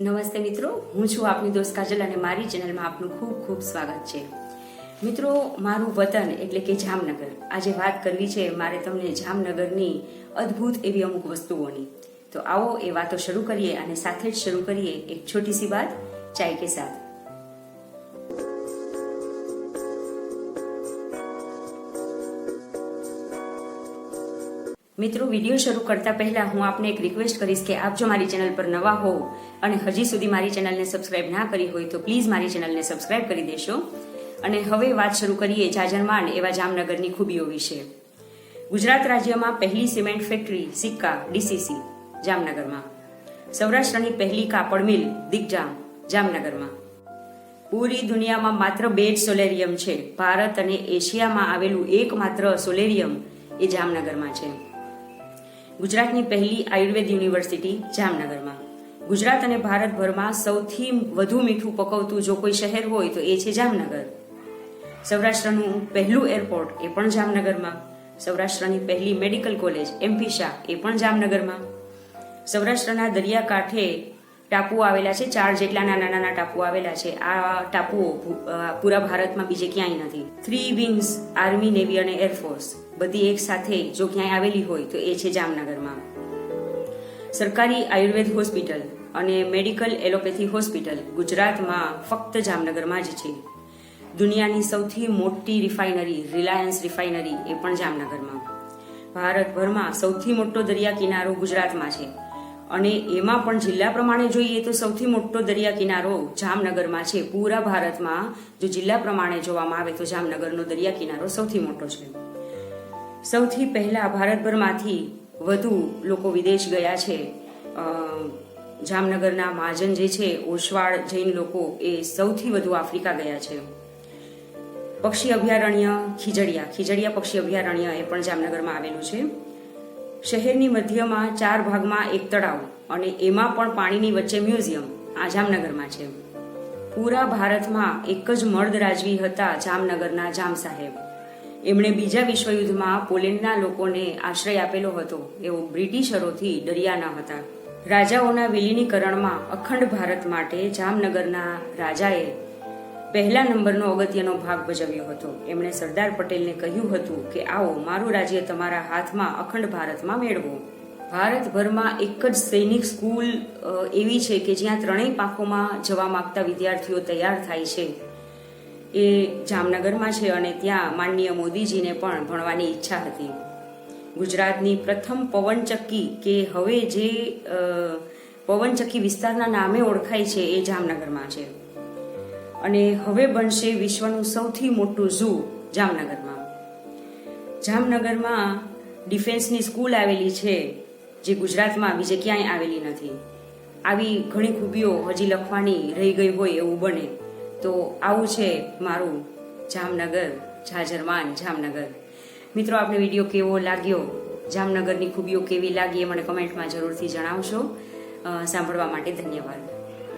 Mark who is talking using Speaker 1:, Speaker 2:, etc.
Speaker 1: નમસ્તે મિત્રો, હું છું આપની દોસ્ત કાજલ અને મારી ચેનલમાં આપનું ખૂબ ખૂબ સ્વાગત છે. મિત્રો, મારું વતન એટલે કે જામનગર. આજે વાત કરવી છે મારે તમને જામનગરની અદ્ભુત એવી અમુક વસ્તુઓની. તો આવો એ વાતો શરૂ કરીએ અને સાથે જ શરૂ કરીએ એક છોટી સી વાત ચાય કે સાથ. મિત્રો, વીડિયો શરૂ કરતા પહેલા હું આપને એક રિક્વેસ્ટ કરીશ કે આપ જો મારી ચેનલ પર નવા હોવ અને હજી સુધી મારી ચેનલને સબસ્ક્રાઇબ ના કરી હોય તો પ્લીઝ મારી ચેનલને સબસ્ક્રાઇબ કરી દેશો. અને હવે વાત શરૂ કરીએ જાજરમાન એવા જામનગરની ખૂબીઓ વિશે. ગુજરાત રાજ્યમાં પહેલી સિમેન્ટ ફેક્ટરી સિક્કા, ડીસીસી, જામનગરમાં. સૌરાષ્ટ્રની પહેલી કાપડ મિલ દિગ્જામ, જામનગરમાં. પૂરી દુનિયામાં માત્ર બે જ સોલેરિયમ છે. ભારત અને એશિયામાં આવેલું એકમાત્ર સોલેરિયમ એ જામનગરમાં છે. ગુજરાતની પહેલી આયુર્વેદ યુનિવર્સિટી જામનગરમાં. ગુજરાત અને ભારતભરમાં સૌથી વધુ મીઠું પકવતું જો કોઈ શહેર હોય તો એ છે જામનગર. સૌરાષ્ટ્રનું પહેલું એરપોર્ટ એ પણ જામનગરમાં. સૌરાષ્ટ્રની પહેલી medical college M P Shah પણ જામનગરમાં. સૌરાષ્ટ્રના દરિયાકાંઠે ટાપુઓ આવેલા છે, ચાર જેટલા નાના નાના ટાપુઓ આવેલા છે. આ ટાપુઓ પૂરા ભારતમાં બીજે ક્યાંય નથી. થ્રી વિંગ્સ આર્મી નેવી અને એરફોર્સ બધી એક સાથે જો ક્યાંય આવેલી હોય તો એ છે જામનગરમાં. સરકારી આયુર્વેદ હોસ્પિટલ અને મેડિકલ એલોપેથી હોસ્પિટલ ગુજરાતમાં ફક્ત જામનગરમાં જ છે. દુનિયાની સૌથી મોટી રિફાઇનરી, રિલાયન્સ રિફાઇનરી એ પણ જામનગરમાં. ભારતભરમાં સૌથી મોટો દરિયા કિનારો ગુજરાતમાં છે. અને એમાં પણ જિલ્લા પ્રમાણે જોઈએ તો સૌથી મોટો દરિયા કિનારો જામનગરમાં છે. પૂરા ભારતમાં જો જિલ્લા પ્રમાણે જોવામાં આવે તો જામનગરનો દરિયા કિનારો સૌથી મોટો છે. સૌથી પહેલા ભારતભરમાંથી વધુ લોકો વિદેશ ગયા છે. જામનગરના મહાજન જે છે ઓશવાળ જૈન લોકો એ સૌથી વધુ આફ્રિકા ગયા છે. પક્ષી અભયારણ્ય ખીજડીયા ખીજડીયા પક્ષી અભયારણ્ય એ પણ જામનગરમાં આવેલું છે. શહેરની મધ્યમાં ચાર ભાગમાં એક તળાવ અને એમાં પણ પાણીની વચ્ચે મ્યુઝિયમ આ જામનગરમાં છે. પૂરા ભારતમાં એક જ મર્દ રાજવી હતા જામનગરના જામ સાહેબ. એમણે બીજા વિશ્વયુદ્ધમાં પોલેન્ડના લોકોને આશ્રય આપેલો હતો એઓ બ્રિટિશરોથી ડર્યા ન હતા. રાજાઓના વિલીનીકરણમાં અખંડ ભારત માટે જામનગરના રાજાએ પહેલા નંબરનો અગત્યનો ભાગ ભજવ્યો હતો. એમણે સરદાર પટેલને કહ્યું હતું કે, આવો, મારું રાજ્ય તમારા હાથમાં, અખંડ ભારતમાં મેળવો. ભારતભરમાં એક જ સૈનિક સ્કૂલ એવી છે કે જ્યાં ત્રણેય પાંખોમાં જવા માંગતા વિદ્યાર્થીઓ તૈયાર થાય છે. એ જામનગરમાં છે અને ત્યાં માનનીય મોદીજીને પણ ભણવાની ઈચ્છા હતી. ગુજરાતની પ્રથમ પવનચક્કી કે હવે જે પવનચક્કી વિસ્તારના નામે ઓળખાય છે એ જામનગરમાં છે. અને હવે બનશે વિશ્વનું સૌથી મોટું ઝૂ જામનગરમાં. જામનગરમાં ડિફેન્સની સ્કૂલ આવેલી છે, જે ગુજરાતમાં બીજે ક્યાંય આવેલી નથી. આવી ઘણી ખૂબીઓ હજી લખવાની રહી ગઈ હોય એવું બને. તો આવું છે મારું જામનગર જાજરમાન જામનગર. મિત્રો, આપને વીડિયો કેવો લાગ્યો? જામનગરની ખૂબીઓ કેવી લાગી એ મને કમેન્ટમાં જરૂરથી જણાવશો. સાંભળવા માટે ધન્યવાદ.